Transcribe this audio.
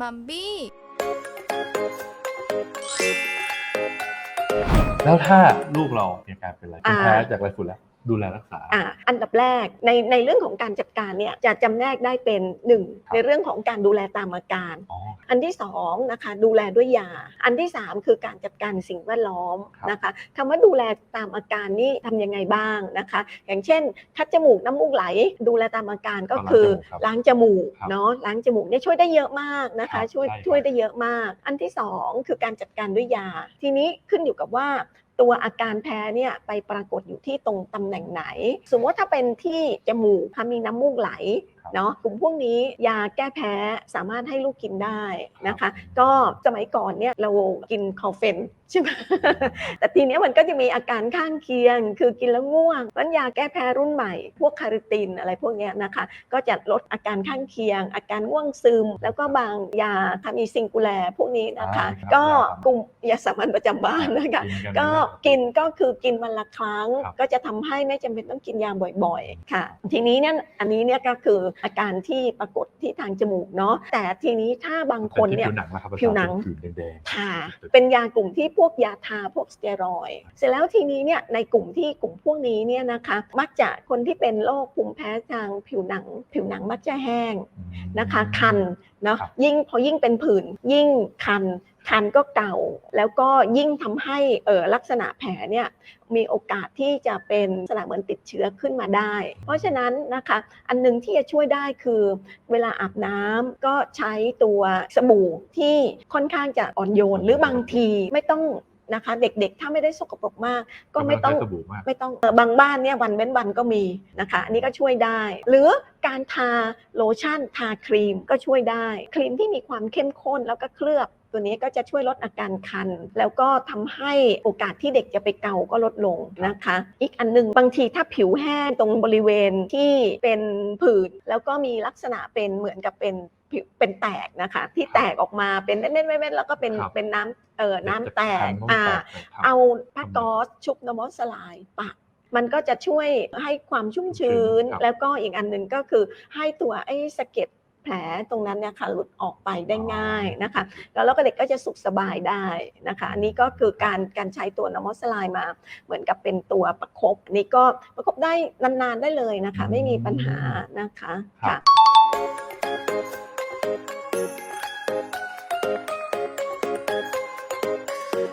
มัมบี้ แล้วถ้าลูกเรามีอาการเป็นอะไรเป็นอ่าแพ้จากไรฝุ่นแล้ว ดูแลรักษาอ่าอันดับแรกในในเรื่องของการจัดการเนี่ยจะจำแนกได้เป็นหนึ่งครับในเรื่องของการดูแลตามอาการอ๋ออันที่สองนะคะดูแลด้วยยา อันที่สามคือการจัดการสิ่งแวดล้อมครับนะคะคำว่าดูแลตามอาการนี่ทำยังไงบ้างนะคะ อย่างเช่น คัดจมูกน้ำมูกไหล ดูแลตามอาการก็คือล้างจมูกครับเนาะล้างจมูกเนี่ยช่วยได้เยอะมากนะครัคะบช่วยใช่ครับช่วยได้เยอะมาก อันที่สองคือการจัดการด้วยยา ทีนี้ขึ้นอยู่กับว่า ตัวอาการแพ้เนี่ยไปปรากฏอยู่ที่ตรงตำแหน่งไหน สมมติว่าถ้าเป็นที่จมูกค่ะมีน้ำมูกไหล เนาะกลุ่มพวกนี้ยาแก้แพ้สามารถให้ลูกกินได้นะครัคะบก็สมัยก่อนเนี่ยเรากินคอเฟนใช่ไหมแต่ทีเนี้ยมันก็จะมีอาการข้างเคียง คือกินแล้วง่วงนั้นยาแก้แพ้รุ่นใหม่ พวกคาริตินอะไรพวกเนี้ยนะคะ ก็จะลดอาการข้างเคียง อาการง่วงซึม แล้วก็บางยาค่ะมีซิงคูแลพวกนี้นะคะอ่าครับก็ยาสามัญกลุ่มยาสามัญประจำบ้านนะคะกินกันก็ไม่ได้กินก็คือกินวันละครั้งครับก็จะทำให้ไม่จำเป็นต้องกินยาบ่อยๆ ค่ะ ทีนี้เนี่ยอันนี้เนี่ยก็คืออาการที่ปรากฏที่ทางจมูกเนาะแต่ทีนี้ถ้าบางคนเนี่ยผิวหนังนะครับผิวหนังผื่นแดงทาเป็นยากลุ่มที่พวกยาทาพวกสเตียรอยด์เสร็จแล้วทีนี้เนี่ยในกลุ่มที่กลุ่มพวกนี้เนี่ยนะคะมักจะคนที่เป็นโรคภูมิแพ้ทางผิวหนัง ผิวหนังมักจะแห้งๆอืมนะคะคันเนาะครับยิ่งพอยิ่งเป็นผื่นยิ่งคัน คันก็เก่าแล้วก็ยิ่งทำให้เออลักษณะแผลเนี่ยมีโอกาสที่จะเป็นลักษณะเหมือนติดเชื้อขึ้นมาได้ เพราะฉะนั้นนะคะอันหนึงที่จะช่วยได้คือ เวลาอาบน้ำก็ใช้ตัวสบู่ที่ค่อนข้างจะอ่อนโยน หรือบางทีไม่ต้องนะคะเด็กๆ ถ้าไม่ได้สกปรกมาก ก็ไม่ต้องใช้สบู่มากไม่ต้องเอ่อบางบ้านเนี่ยวันเว้นวันก็มีนะคะอันนี้ก็ช่วยได้ หรือการทาโลชั่นทาครีมก็ช่วยได้ ครีมที่มีความเข้มข้นแล้วก็เคลือบ ตัวนี้ก็จะช่วยลดอาการคัน แล้วก็ทำให้โอกาสที่เด็กจะไปเกาก็ลดลงนะคะ อีกอันหนึงบางทีถ้าผิวแห้งตรงบริเวณที่เป็นผื่นแล้วก็มีลักษณะเป็นเหมือนกับเป็นผิวเป็นแตกนะคะ ที่แตกออกมาเป็นเม็ดๆๆๆแล้วก็เป็นครับเป็นน้ำเอ่อน้ำแตกจะคันอ่าต้องแตกครับเอาผ้าก๊อซชุบน้ำมันสลายปะมันก็จะช่วยให้ความชุ่มชื้นครับแล้วก็อีกอันหนึ่งก็คือให้ตัวไอ้สะเก็ด แผลตรงนั้นเนี่ยค่ะหลุดออกไปได้ง่ายนะคะ แล้วแล้วก็เด็กก็จะสุขสบายได้นะคะอันนี้ก็คือการการใช้ตัวน้ำมันสลายมา เหมือนกับเป็นตัวประคบนี่ก็ประคบได้นานๆได้เลยนะคะ ไม่มีปัญหานะคะครัค่ะบ